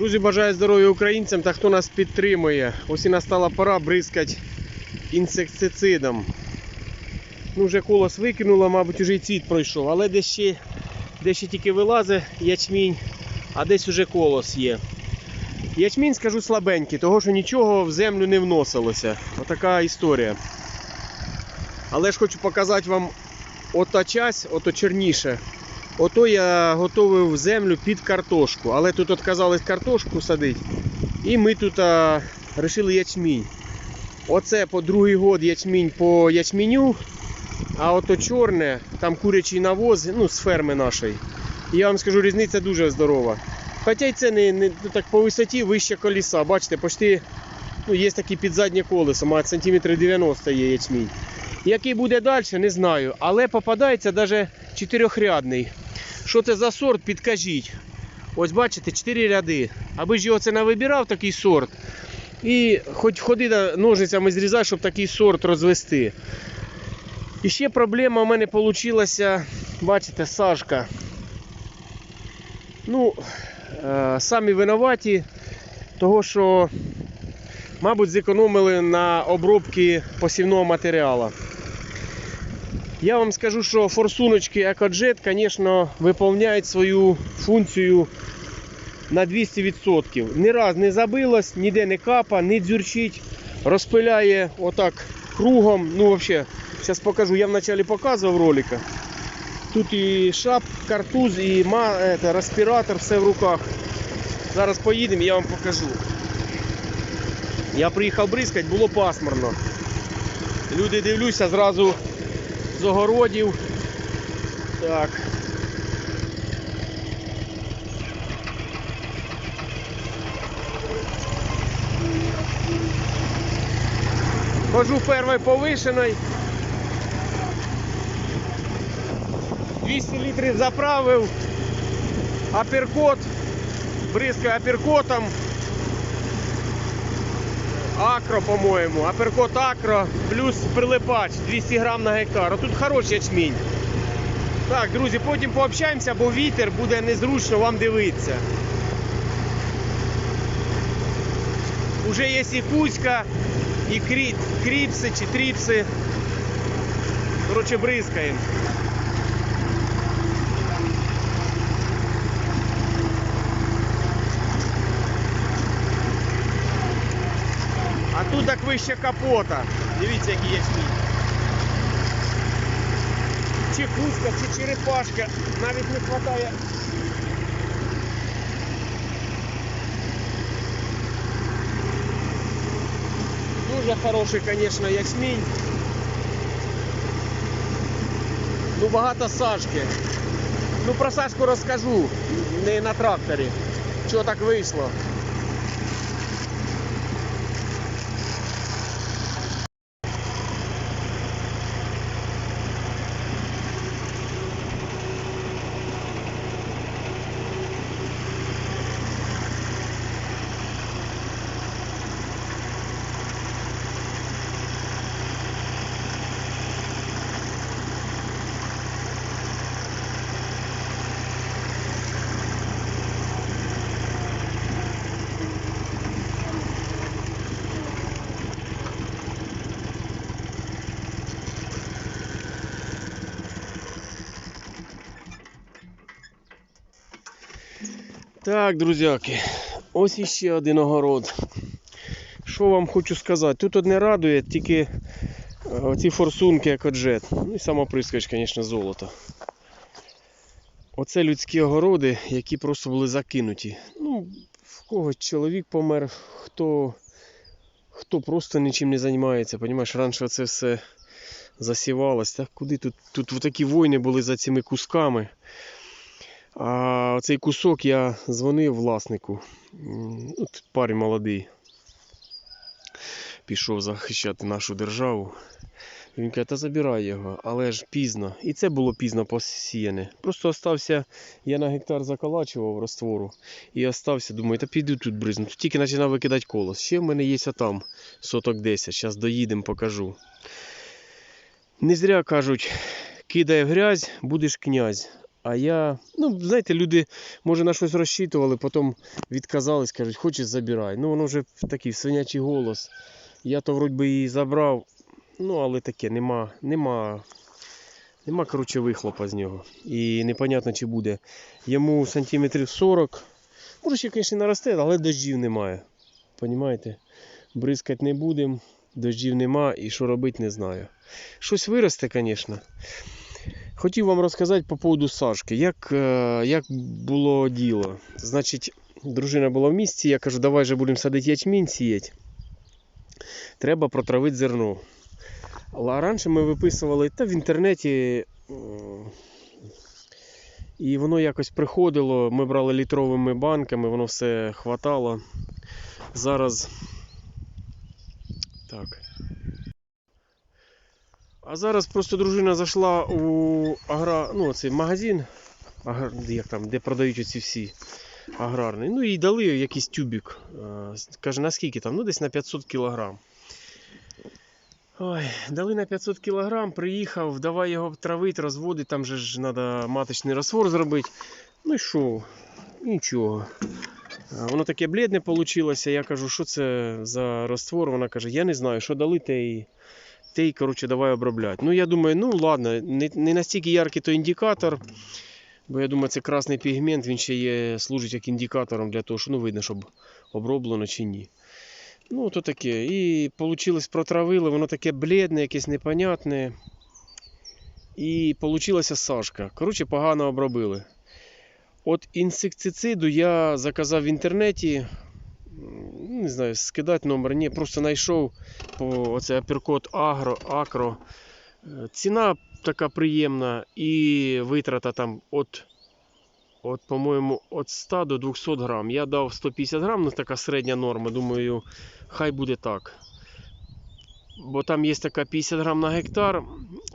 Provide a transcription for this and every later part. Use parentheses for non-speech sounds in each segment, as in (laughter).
Друзі, бажаю здоров'я українцям та хто нас підтримує. Ось і настала пора бризкати інсектицидом. Ну, вже колос викинуло, мабуть, уже і цвіт пройшов, але десь ще, десь ще тільки вилазить ячмінь, а десь уже колос є. Ячмінь, скажу, слабенький, того що нічого в землю не вносилося. Отака історія. Але ж хочу показати вам ота часть, ото черніше. Ото я готовив землю під картошку. Але тут відказались картошку садити. І ми тут а, вирішили ячмінь. Оце по другий год ячмінь по ячменю. А ото чорне, там курячий навоз, ну, з ферми нашої. І я вам скажу, різниця дуже здорова. Хоча й це не, не ну, так по висоті вище коліса. Бачите, почти ну, є такі підзаднє колесо, має сантиметрів 90 є ячмінь. Який буде далі, не знаю. Але попадається навіть чотирьохрядний. Що це за сорт, підкажіть. Ось бачите, 4 ряди. Аби ж його це не вибирав такий сорт. І хоч ходи ножницями зрізай, щоб такий сорт розвести. І ще проблема у мене вийшла, бачите, сажка. Ну, е, самі винуваті, того що, мабуть, зекономили на обробки посівного матеріалу. Я вам скажу, що форсуночки EcoJet, звісно, виконують свою функцію на 200%. Ні раз не забилось, ніде не капа, не дзюрчить. Розпиляє отак кругом. Ну, взагалі, зараз покажу. Я вначале показував ролика. Тут і шап, картуз, і ма, респіратор, все в руках. Зараз поїдемо, я вам покажу. Я приїхав бризкати, було пасмурно. Люди дивлюся зразу з огородів. Так. Хожу первой повишеної. 200 літрів заправив. Аперкот. Бризкаю аперкотом. Акро, по-моєму. Аперкот акро плюс прилипач 200 грам на гектар. Тут хороший ячмінь. Так, друзі, потім пообщаємося, бо вітер буде незручно вам дивитися. Уже є і кузька, і кріпси чи тріпси. Коротше, бризкаємо. А тут так вище капота. Дивіться, який є смій. Чи чи черепашка. Навіть не вистачає. Дуже хороший, звісно, ячмінь. Ну багато сажки. Ну про сажку розкажу. Не на тракторі. Чого так вийшло. Так, друзяки, ось іще один огород. Що вам хочу сказати? Тут одне радує, тільки е, оці форсунки як джет. Ну і сама прискач, звісно, золото. Оце людські огороди, які просто були закинуті. Ну, в когось чоловік помер, хто, хто просто нічим не займається. Понімаєш, раніше це все засівалось. Так куди тут? Тут такі війни були за цими кусками. А цей кусок я дзвонив власнику. От парень молодий. Пішов захищати нашу державу. Він каже, та забирай його, але ж пізно. І це було пізно посіяне. Просто остався, я на гектар заколачував роствору. І остався, думаю, та піду тут бризну. Тут тільки починав викидати колос. Ще в мене є там соток 10. Зараз доїдемо, покажу. Не зря кажуть, кидай грязь, будеш князь. А я, ну, знаєте, люди, може, на щось розчитували, потім відказались, кажуть, хочеш забирай. Ну, воно вже такий свинячий голос. Я то вроді би її забрав, ну, але таке, нема, нема, нема, коротше, вихлопа з нього. І непонятно, чи буде. Йому сантиметрів 40. Може, ще, звісно, наросте, але дождів немає. Понімаєте? Бризкати не будемо, дождів нема і що робити, не знаю. Щось виросте, звісно. Хотів вам розказати по поводу Сашки. Як, е, як було діло? Значить, дружина була в місті, я кажу, давай же будемо садити ячмінь сіяти. Треба протравити зерно. А раніше ми виписували та в інтернеті. І воно якось приходило. Ми брали літровими банками, воно все хватало. Зараз. Так. А зараз просто дружина зайшла у агра... ну, цей магазин, агр... як там, де продають ці всі аграрний. Ну і дали якийсь тюбик. Е, Каже, наскільки там? Ну, десь на 500 кілограм. Ой, дали на 500 кілограм, приїхав, давай його травити, розводити, там же ж треба маточний розтвор зробити. Ну і що? Нічого. Воно таке блідне вийшло. Я кажу, що це за розтвор? Вона каже, я не знаю, що дали, те і, те і коротше, давай обробляти. Ну я думаю, ну ладно, не, не настільки яркий той індикатор. Бо я думаю, це красний пігмент, він ще є, служить як індикатором для того, що ну, видно, щоб оброблено чи ні. Ну, то таке. І вийшло, протравили, воно таке блідне, якесь непонятне. І вийшла Сашка. Коротше, погано обробили. От інсектициду я заказав в інтернеті. Не знаю, скидати номер, ні, просто знайшов по оце апіркот Агро, Акро. Е, Ціна така приємна і витрата там от, от по-моєму, від 100 до 200 грам. Я дав 150 грам, ну така середня норма. Думаю, хай буде так. Бо там є така 50 грам на гектар,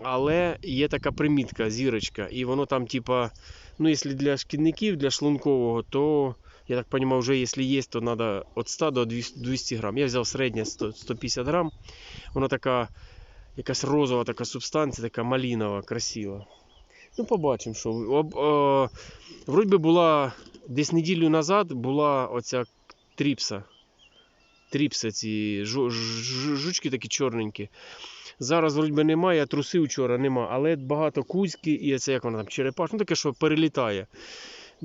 але є така примітка, зірочка. І воно там, типа, ну, якщо для шкідників, для шлункового, то я так розумію, вже якщо є, то треба від 100 до 200 200 грам. Я взяв середнє 150 грам. Воно така якась розова така субстанція, така малінова, красива. Ну, побачимо, що. Об, о, вроді би була десь неділю назад була оця тріпса. Тріпса, ці жу- жучки такі чорненькі. Зараз вроді би немає, я трусив вчора нема, але багато кузьки і це як вона там черепаш, ну таке, що перелітає.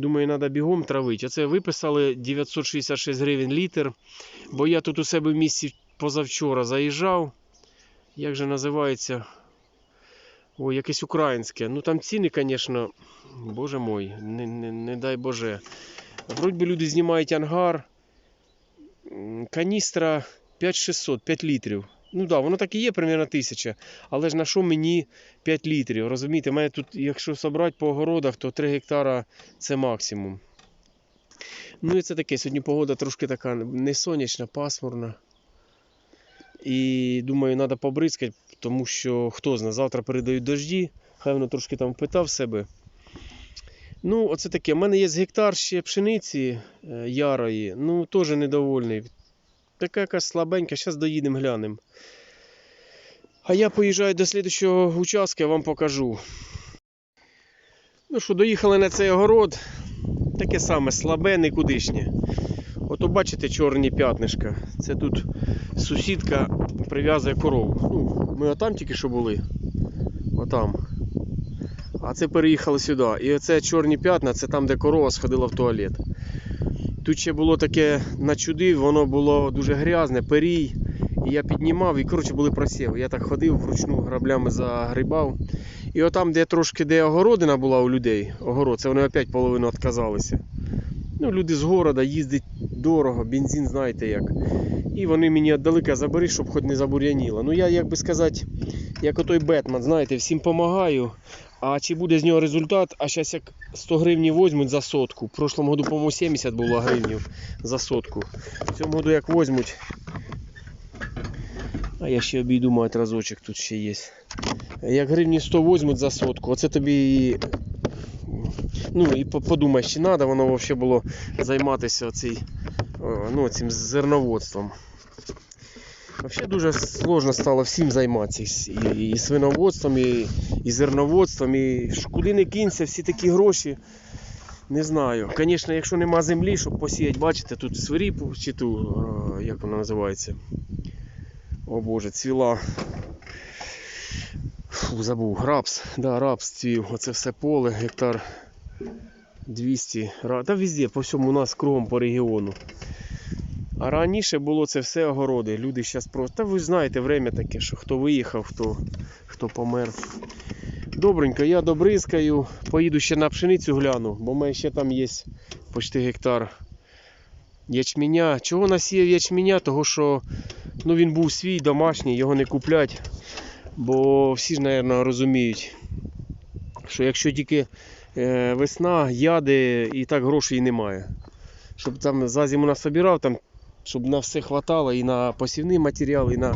Думаю, треба бігом травити. Оце виписали 966 гривень літр. Бо я тут у себе в місті позавчора заїжджав. Як же називається? Ой, якесь українське. Ну там ціни, звісно, боже мой, не, не, не дай Боже. Вроді би люди знімають ангар. Каністра 5600, 5 літрів. Ну так, да, воно так і є, примерно 1000. Але ж на що мені 5 літрів? Розумієте, мене тут, якщо собрати по огородах, то 3 гектара це максимум. Ну і це таке. Сьогодні погода трошки така не сонячна, пасмурна. І думаю, треба побризкати, тому що хто знає, завтра передають дожді, хай воно трошки там впитав себе. Ну, оце таке. У мене є гектар ще пшениці е, ярої, ну теж недовольний. Така якась слабенька, зараз доїдемо глянемо. А я поїжджаю до слідчого участка, вам покажу. Ну що, доїхали на цей огород. Таке саме слабе, никудишнє. Ото бачите чорні п'ятнишка. Це тут сусідка прив'язує корову. Ну, ми отам тільки що були. Отам. А це переїхали сюди. І оце чорні п'ятна, це там, де корова сходила в туалет. Тут ще було таке начудив, воно було дуже грязне, перій. І я піднімав, і коротше були просіви. Я так ходив вручну граблями загрібав. І отам, де трошки де огородина була у людей, огород, це вони опять половину відказалися. Ну, люди з города їздять дорого, бензин знаєте як. І вони мені віддалека забери, щоб хоч не забур'яніло. Ну я, як би сказати, як отой Бетмен, знаєте, всім допомагаю. А чи буде з нього результат? А зараз як 100 гривень візьмуть за сотку. В прошлому году, по-моєму, 70 було гривнів за сотку. В цьому году як візьмуть. А я ще обійду мать разочок, тут ще є. Як гривні 100 візьмуть за сотку, оце тобі і Ну і подумай, чи треба воно взагалі було займатися оцей, ну, цим зерноводством. Взагалі дуже сложно стало всім займатися. І, і свиноводством, і, і зерноводством, і куди не кинься, всі такі гроші. Не знаю. Звісно, якщо нема землі, щоб посіяти, бачите, тут свиріпу чи ту, як вона називається. О Боже, цвіла. Фу, забув, рапс. Да, рапс цвів. Оце все поле, гектар 200. Ра- Та везде, по всьому у нас кругом по регіону. А раніше було це все огороди. Люди зараз просто. Та ви знаєте, время таке, що хто виїхав, хто, хто помер. Добренько, я добризкаю. Поїду ще на пшеницю гляну, бо в мене ще там є почти гектар ячменя. Чого насіяв ячменя? Того що ну, він був свій, домашній, його не куплять. Бо всі ж, мабуть, розуміють, що якщо тільки е, весна, яди і так грошей немає. Щоб там за зиму насобирав, там, щоб на все хватало і на посівний матеріал, і на.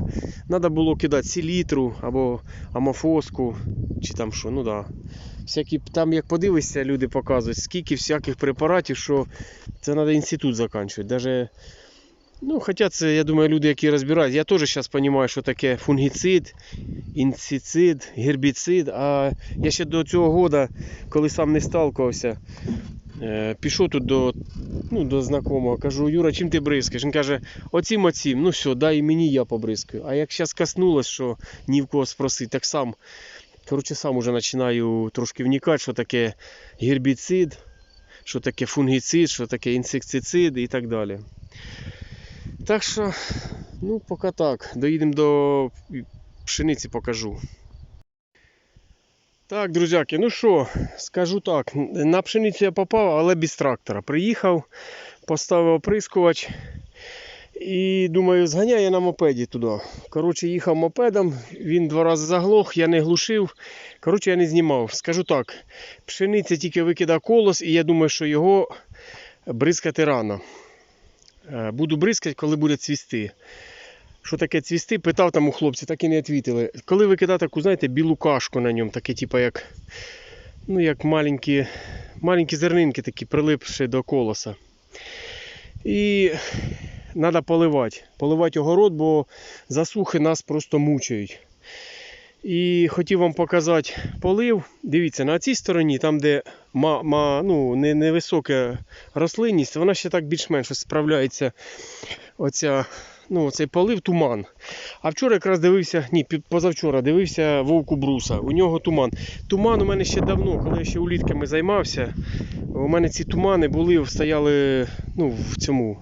Треба було кидати селітру або амофоску, чи там що, ну да. Всякі, там як подивишся, люди показують, скільки всяких препаратів, що це треба інститут закінчувати. Даже, ну, хоча це, я думаю, люди, які розбирають. Я теж зараз розумію, що таке фунгіцид, інсицид, гербіцид. А я ще до цього года, коли сам не сталкувався, пішов тут до, ну, до знакомого, кажу, Юра, чим ти бризкаєш? Він каже, оцім оцім, ну все, дай мені я побризкаю. А як зараз коснулось, що ні в кого спросити, так сам, коротше, сам уже починаю трошки вникати, що таке гербіцид, що таке фунгіцид, що таке інсектицид і так далі. Так що, ну, поки так. Доїдемо до пшениці покажу. Так, друзяки, ну що, скажу так, на пшеницю я попав, але без трактора. Приїхав, поставив оприскувач і думаю, зганяю я на мопеді туди. Коротше, їхав мопедом, він два рази заглох, я не глушив. Коротше, я не знімав. Скажу так, пшениця тільки викидав колос, і я думаю, що його бризкати рано. Е, Буду бризкати, коли буде цвісти. Що таке цвісти? Питав там у хлопців, так і не відповіли. Коли викидати таку, знаєте, білу кашку на ньому, таке, типу, як, ну, як маленькі, маленькі зернинки такі, прилипші до колоса. І треба поливати. Поливати огород, бо засухи нас просто мучають. І хотів вам показати полив. Дивіться, на цій стороні, там, де ма, ма, ну, невисока рослинність, вона ще так більш-менш справляється. Оця, ну, цей полив туман. А вчора якраз дивився, ні, позавчора дивився вовку бруса. У нього туман. Туман у мене ще давно, коли я ще улітками займався. У мене ці тумани були, стояли ну, в цьому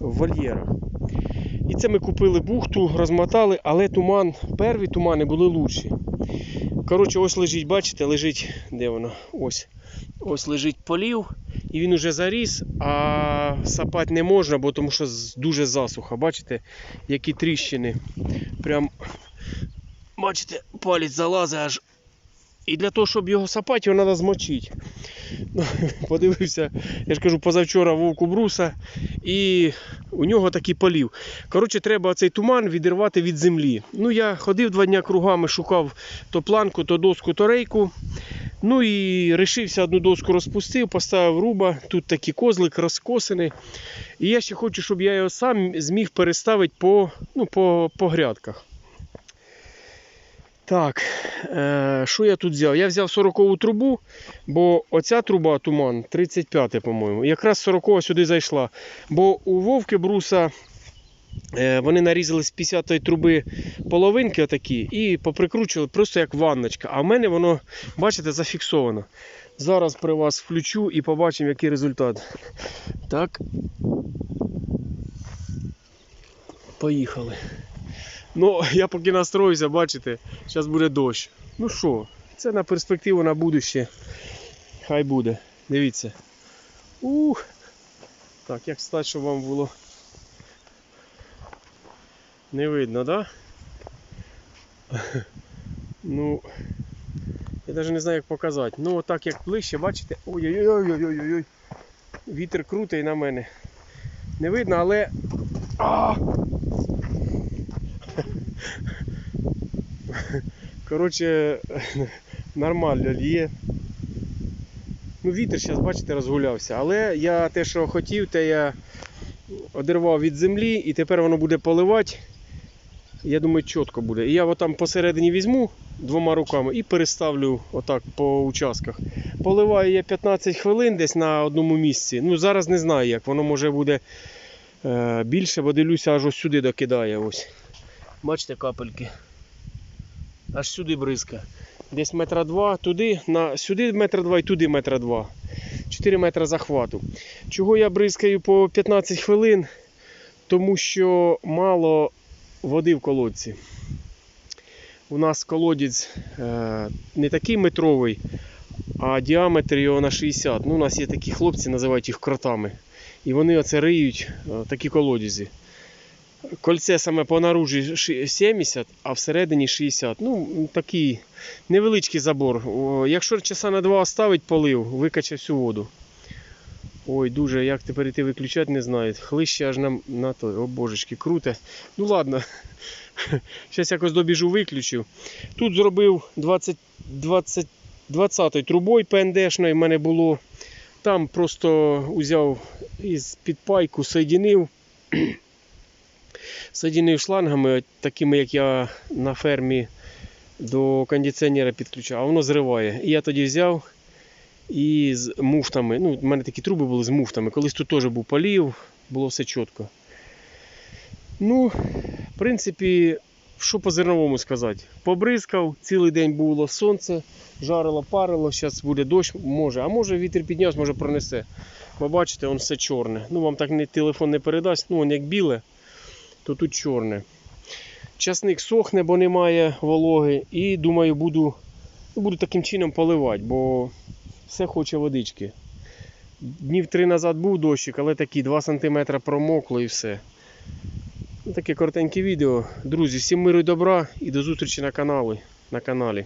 в вольєрах. І це ми купили бухту, розмотали, але туман, перві тумани були лучші. Коротше, ось лежить, бачите, лежить, де воно? Ось. Ось лежить полів, і він уже заріс, а сапати не можна, бо тому що дуже засуха. Бачите, які тріщини. Прям, бачите, палець залазить аж. І для того, щоб його сапати, його треба змочити. Ну, (laughs) Подивився, я ж кажу, позавчора вовку бруса, і у нього такий полів. Коротше, треба цей туман відірвати від землі. Ну, я ходив два дня кругами, шукав то планку, то доску, то рейку. Ну і рішився одну доску розпустив, поставив руба. Тут такий козлик розкосений. І я ще хочу, щоб я його сам зміг переставити по, ну, по, по грядках. Так, е, що я тут взяв? Я взяв 40-ву трубу, бо оця труба туман 35 по-моєму. Якраз 40 сюди зайшла. Бо у Вовки Бруса вони нарізали з 50-ї труби половинки отакі і поприкручували просто як ванночка. А в мене воно, бачите, зафіксовано. Зараз при вас включу і побачимо, який результат. Так. Поїхали. Ну, я поки настроюся, бачите, зараз буде дощ. Ну що, це на перспективу на будуще. Хай буде. Дивіться. Ух. Так, як стати, щоб вам було. Не видно? Да? Ну. Я навіть не знаю, як показати. Ну, отак як ближче, бачите. Ой-ой-ой-ой-ой-ой. Вітер крутий на мене. Не видно, але. Коротше, нормально лє. Ну, вітер зараз, бачите, розгулявся. Але я те, що хотів, те я одірвав від землі і тепер воно буде поливати. Я думаю, чітко буде. І я отам посередині візьму двома руками і переставлю отак по участках. Поливаю я 15 хвилин десь на одному місці. Ну зараз не знаю як, воно може буде е, більше, бо дивлюся, аж ось сюди докидає. Ось. Бачите капельки. Аж сюди бризка. Десь метра два, туди, на, сюди метра два і туди метра два. 4 метри захвату. Чого я бризкаю по 15 хвилин? Тому що мало води в колодці. У нас колодязь е, не такий метровий, а діаметр його на 60. Ну, у нас є такі хлопці, називають їх кротами. І вони оце риють е, такі колодязі. Кольце саме по наружі 70, а всередині 60. Ну, такий невеличкий забор. Якщо часа на два оставить полив, викаче всю воду. Ой, дуже, як тепер іти виключати, не знаю. Хлище аж на, на той. О божечки, круте. Ну ладно. (laughs) Зараз якось добіжу, виключу. Тут зробив 20, 20, 20 трубою ПНДшної в мене було. Там просто узяв із під пайку, соєдинив. (clears throat) Соєдинив шлангами, такими, як я на фермі до кондиціонера підключав, а воно зриває. І я тоді взяв і з муфтами. Ну, в мене такі труби були з муфтами. Колись тут теж був полів, було все чітко. Ну, в принципі, що по зерновому сказати? Побризкав, цілий день було сонце, жарило, парило, зараз буде дощ, може, а може вітер піднявся, може пронесе. Бо бачите, воно все чорне. Ну, вам так не, телефон не передасть, ну, воно як біле, то тут чорне. Часник сохне, бо немає вологи. І думаю, буду, ну, буду таким чином поливати, бо все хоче водички. Днів три назад був дощик, але такі 2 см промокло і все. Таке коротеньке відео. Друзі, всім миру і добра і до зустрічі на каналі. На каналі.